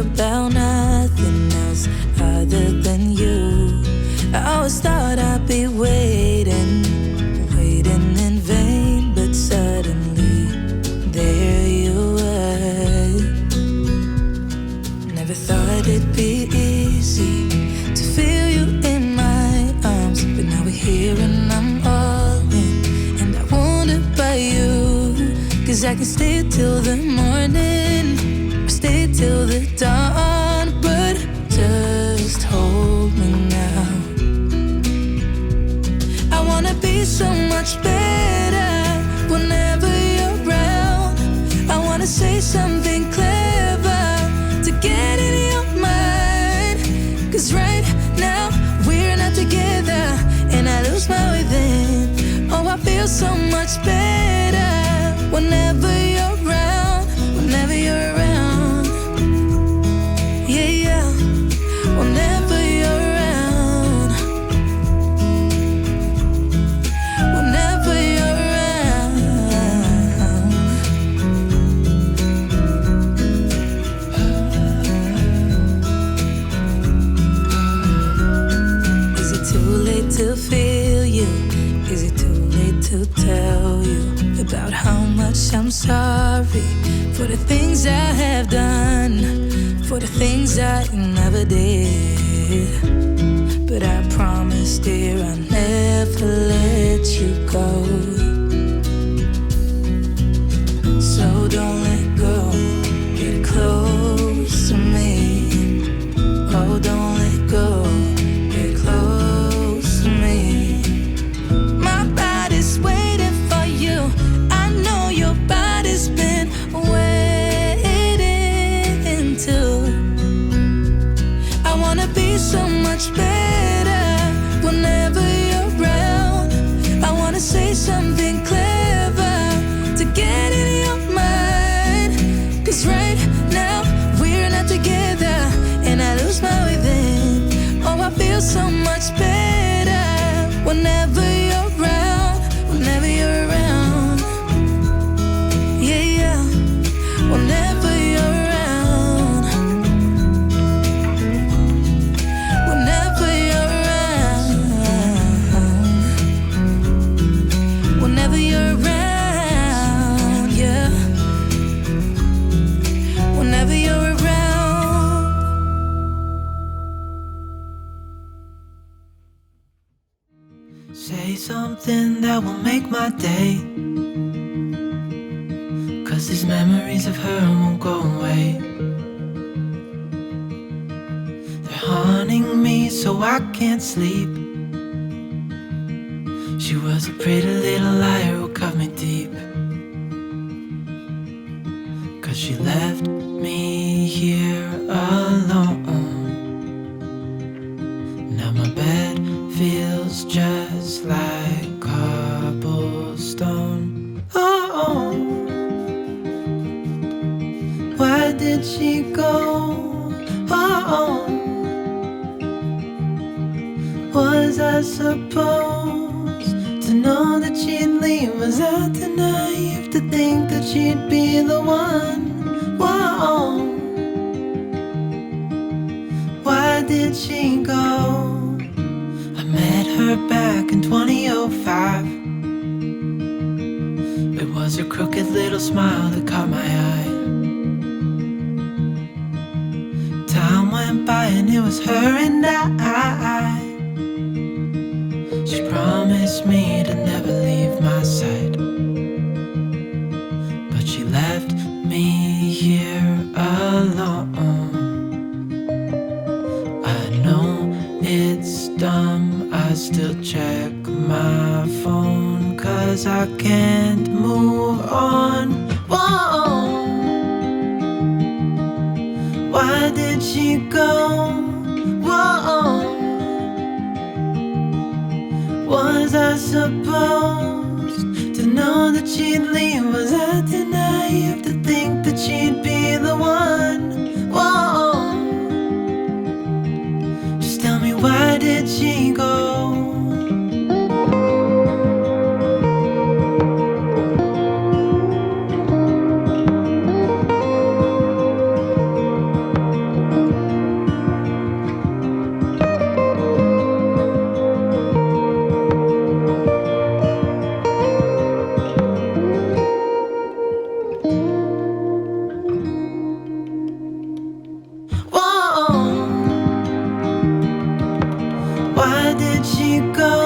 about nothing else other than you. I always thought I'd be waiting, waiting in vain, but suddenly there you were. Never thought it'd be easy to feel you in my arms, but now we're here and I'm all in, and I wonder by you, cause I can stay till the morning, or stay till the dawn, but just hold me now. I wanna be so much better whenever you're around. I wanna say something clever to get in your mind. Cause right now we're not together and I lose my way then. Oh, I feel so much better much I'm sorry for the things I have done, for the things I never did? But I promise, dear, I'll never let you go. So something that will make my day. Cause these memories of her won't go away. They're haunting me so I can't sleep. She was a pretty little liar who cut me deep. Cause she left me here alone. Now my bed feels just like did she go? Oh, was I supposed to know that she'd leave? Was I too naive to think that she'd be the one? Why did she go? I met her back in 2005. It was her crooked little smile that caught my eye. Went by and it was her and I. She promised me to never leave my side. But she left me here alone. I know it's dumb, I still check my phone cause I can't move She go? Whoa. Was I supposed to know that she'd leave? Was I be the? 七个